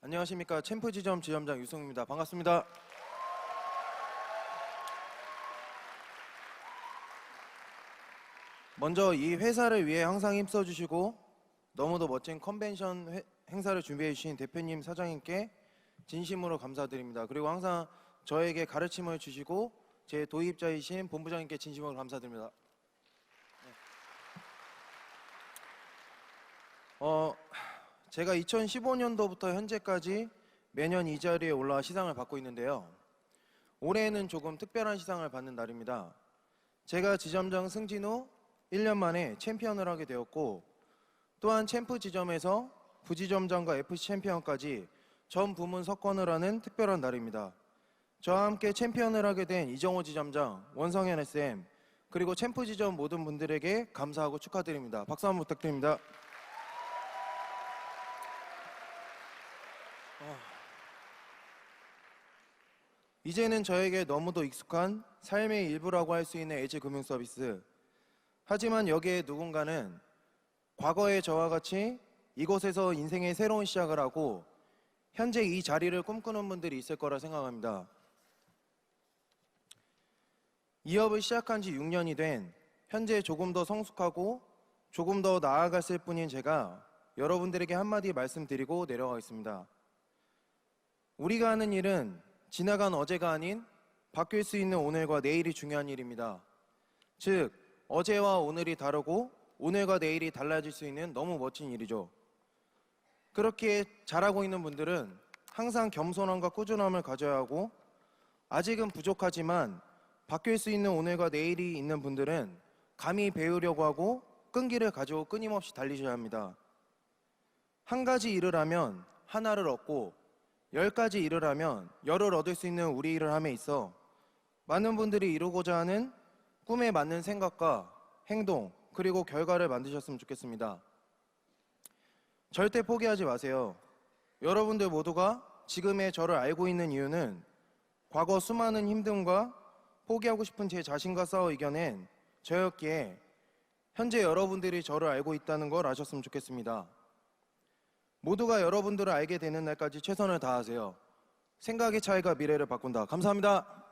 안녕하십니까 챔프 지점 지점장 유승입니다. 반갑습니다. 먼저 이 회사를 위해 항상 힘써 주시고 너무도 멋진 컨벤션 회- 행사를 준비해 주신 대표님 사장님께 진심으로 감사드립니다. 그리고 항상 저에게 가르침을 주시고 제 도입자이신 본부장님께 진심으로 감사드립니다. 네. 어, 제가 2015년도부터 현재까지 매년 이 자리에 올라와 시상을 받고 있는데요. 올해는 조금 특별한 시상을 받는 날입니다. 제가 지점장 승진 후 1년 만에 챔피언을 하게 되었고 또한 챔프 지점에서 부지점장과 FC 챔피언까지 전 부문 석권을 하는 특별한 날입니다. 저와 함께 챔피언을 하게 된 이정호 지점장, 원성현 SM, 그리고 챔프 지점 모든 분들에게 감사하고 축하드립니다. 박수 한번 부탁드립니다. 이제는 저에게 너무도 익숙한 삶의 일부라고 할 수 있는 에이지 금융 서비스. 하지만 여기에 누군가는 과거의 저와 같이 이곳에서 인생의 새로운 시작을 하고 현재 이 자리를 꿈꾸는 분들이 있을 거라 생각합니다. 이 업을 시작한 지 6년이 된 현재 조금 더 성숙하고 조금 더 나아갔을 뿐인 제가 여러분들에게 한마디 말씀드리고 내려가겠습니다. 우리가 하는 일은 지나간 어제가 아닌 바뀔 수 있는 오늘과 내일이 중요한 일입니다. 즉, 어제와 오늘이 다르고 오늘과 내일이 달라질 수 있는 너무 멋진 일이죠. 그렇게 잘하고 있는 분들은 항상 겸손함과 꾸준함을 가져야 하고 아직은 부족하지만 바뀔 수 있는 오늘과 내일이 있는 분들은 감히 배우려고 하고 끈기를 가지고 끊임없이 달리셔야 합니다. 한 가지 일을 하면 하나를 얻고 열 가지 일을 하면 열을 얻을 수 있는 우리 일을 함에 있어 많은 분들이 이루고자 하는 꿈에 맞는 생각과 행동 그리고 결과를 만드셨으면 좋겠습니다. 절대 포기하지 마세요. 여러분들 모두가 지금의 저를 알고 있는 이유는 과거 수많은 힘듦과 포기하고 싶은 제 자신과 싸워 이겨낸 저였기에 현재 여러분들이 저를 알고 있다는 걸 아셨으면 좋겠습니다. 모두가 여러분들을 알게 되는 날까지 최선을 다하세요. 생각의 차이가 미래를 바꾼다. 감사합니다.